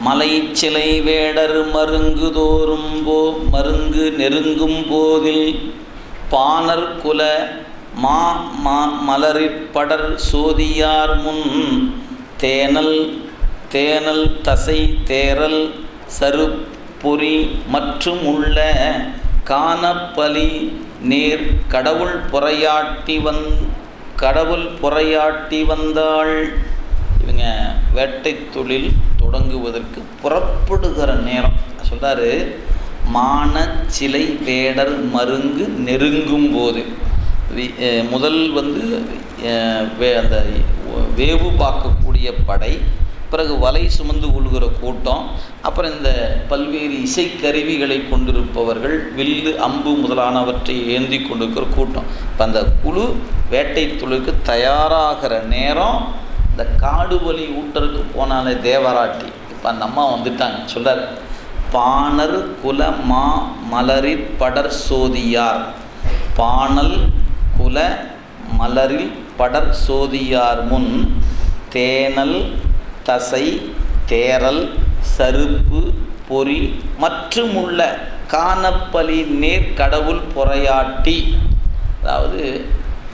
மலை சிலை வேடர் மருங்கு தோறும் போ மருங்கு நெருங்கும் போதில் பாணர் குல மா மா மலரிற்படர் சோதியார் முன் தேனல் தேனல் தசை தேரல் சருப்பொறி மற்றும் உள்ள காணப்பலி நேர் கடவுள் பொறையாட்டி வந் கடவுள் பொறையாட்டி வந்தாள். இவங்க வேட்டை தொழில் தொடங்குவதற்கு புறப்படுகிற நேரம். சொல்கிறாரு மான சிலை வேடர் மருங்கு நெருங்கும் போது. வி- முதல் வந்து வே- அந்த வேவு பார்க்கக்கூடிய படை பிறகு வலை சுமந்து கொள்கிற கூட்டம் அப்புறம் இந்த பல்வேறு இசைக்கருவிகளை கொண்டிருப்பவர்கள் வில்லு அம்பு முதலானவற்றை ஏந்தி கொண்டிருக்கிற கூட்டம். இப்போ அந்த குழு வேட்டை தொழிலுக்கு தயாராகிற நேரம் இந்த காடு ஒலி ஊட்டருக்கு போனாலே தேவராட்டி. இப்போ அந்த அம்மா வந்துட்டாங்க. சொல்கிறார் பாணர் குல மா மலரிற் படர் சோதியார். பாணல் குல மலரில் படர் சோதியார் முன் தேனல் தசை தேரல் சருப்பு பொறி மற்றுமுள்ள காணப்பலி நேர் கடவுள் பொறையாட்டி. அதாவது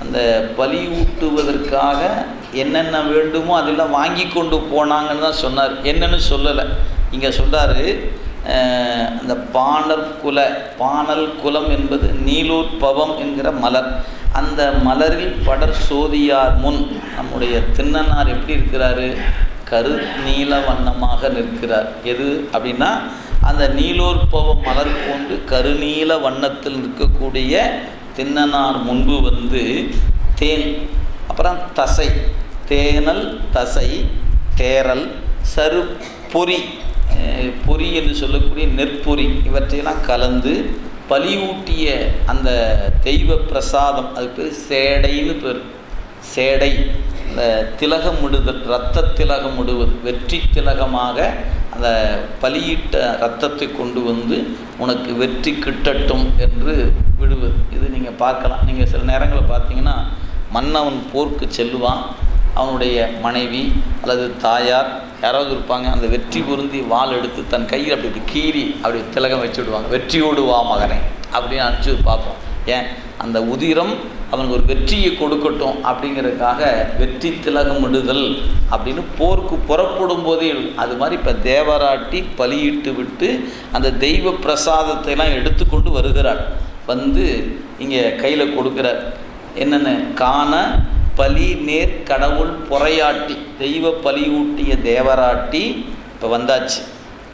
அந்த பலி ஊட்டுவதற்காக என்னென்ன வேண்டுமோ அதெல்லாம் வாங்கி கொண்டு போனாங்கன்னு தான் சொன்னார். என்னன்னு சொல்லலை. இங்கே சொல்கிறார் அந்த பாணர் குல பாணல் குலம் என்பது நீலோற்பவம் என்கிற மலர். அந்த மலரில் படர் சோதியார் முன் நம்முடைய திண்ணனார் எப்படி இருக்கிறாரு? கரு நீல வண்ணமாக நிற்கிறார். எது அப்படின்னா அந்த நீலோற்பவ மலர் போன்று கருநீல வண்ணத்தில் நிற்கக்கூடிய திண்ணனார் முன்பு வந்து தேன் அப்புறம் தசை தேனல் தசை தேரல் சரு பொறி. என்று சொல்லக்கூடிய நெற்பொறி. இவற்றையெல்லாம் கலந்து பலியூட்டிய அந்த தெய்வ பிரசாதம் அது பேர் சேடைன்னு பேர். சேடை. இந்த திலகமிடுதல் இரத்த முடுவது வெற்றி திலகமாக அந்த பலியிட்ட இரத்தத்தை கொண்டு வந்து உனக்கு வெற்றி கிட்டட்டும் என்று விடுவது. இது நீங்கள் பார்க்கலாம். நீங்கள் சில நேரங்களில் பார்த்தீங்கன்னா மன்னவன் போருக்கு செல்லுவான். அவனுடைய மனைவி அல்லது தாயார் யாராவது இருப்பாங்க அந்த வெற்றி பொருந்தி வாள் எடுத்து தன் கையில் அப்படி இப்படி கீறி அப்படி திலகம் வச்சு விடுவாங்க. வெற்றியோடு வா மகனே அப்படின்னு அனுப்பிச்சு பார்ப்போம். ஏன்? அந்த உதிரம் அவனுக்கு ஒரு வெற்றியை கொடுக்கட்டும் அப்படிங்கிறதுக்காக வெற்றி திலகமிடுதல் அப்படின்னு போருக்கு புறப்படும் போதே அது மாதிரி இப்போ தேவராட்டி பலியிட்டு விட்டு அந்த தெய்வ பிரசாதத்தை எல்லாம் எடுத்துக்கொண்டு வருகிறாள். வந்து இங்கே கையில் கொடுக்குற என்னென்ன? காண பலி நேர் கடவுள் பொறையாட்டி தெய்வ பலியூட்டிய தேவராட்டி இப்போ வந்தாச்சு.